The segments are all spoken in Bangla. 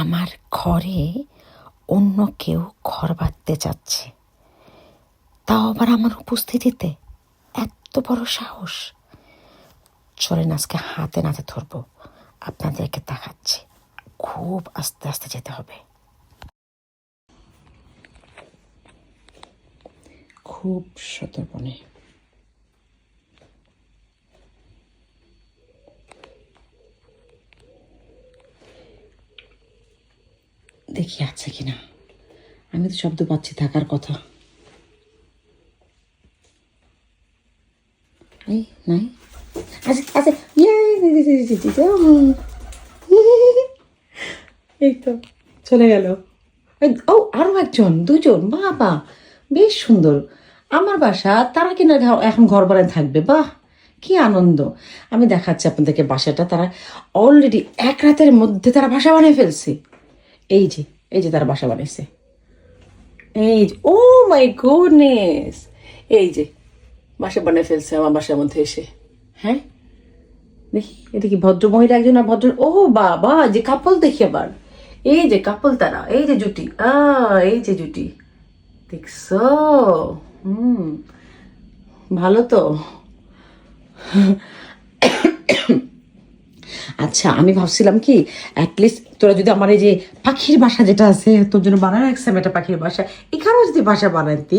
আমার ঘরে অন্য কেউ ঘর বাঁধতে যাচ্ছে। তাও আবার আমার উপস্থিতিতে এত বড় সাহস। চলেন আজকে হাতে নাতে ধরবো। আপনাদেরকে দেখাচ্ছি। খুব আস্তে আস্তে যেতে হবে। খুব সতর্পণে দেখি আছে কিনা। আমি তো শব্দ পাচ্ছি থাকার কথা। এই, নাই। এই তো, চলে গেল। ও, আরও একজন, দুজন, বাবা, বেশ সুন্দর। আমার বাসা, তারা কিনা এখন ঘর বানায় থাকবে, বাহ, কি আনন্দ। আমি দেখাচ্ছি আপনাদেরকে বাসাটা, তারা অলরেডি এক রাতের মধ্যে তারা বাসা বানিয়ে ফেলছে। এই যে এই যে তারা বাসা বানাইছে। এই যে, ও মাই গুডনেস। এই যে, বাসা বানিয়ে ফেলছে আমার বাসার মধ্যে এসে। হ্যাঁ? দেখি, এটা কি ভদ্র মহিলা একজন আর ভদ্র? ও বাবা, যে কাপল দেখি আবার। এই যে কাপল তারা, এই যে জুটি। আ, এই যে জুটি। দেখছ? হুম, ভালো তো। আচ্ছা আমি ভাবছিলাম কি অ্যাটলিস্ট তোরা যদি আমার এই যে পাখির বাসা যেটা আছে, তোর জন্য বানায় রাখছি আমি একটা পাখির বাসা, এখানেও যদি বাসা বানাতি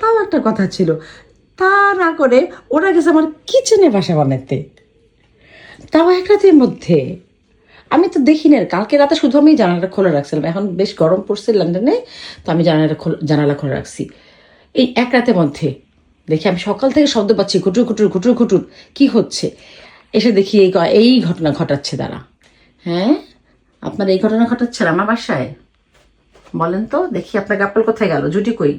তাও একটা কথা ছিল। তা না করে ওরা গেছে আমার কিচেনে বাসা বানাতে তাও এক রাতের মধ্যে। আমি তো দেখি না কালকে রাতে শুধু আমি জানালাটা খোলা রাখছিলাম। এখন বেশ গরম পড়ছে লন্ডনে, তো আমি জানালাটা খোলা, জানালা খোলা রাখছি। এই এক রাতের মধ্যে। দেখি আমি সকাল থেকে শব্দ পাচ্ছি, ঘুটুর ঘুটুর ঘুটুর ঘুটুর। কি হচ্ছে? এসে দেখি এই এই ঘটনা ঘটাচ্ছে তারা হ্যাঁ? আপনার এই ঘটনা ঘটাচ্ছে আমার বাসায়? বলেন তো, দেখি আপনার কাপল কোথায় গেল? জুটি কই?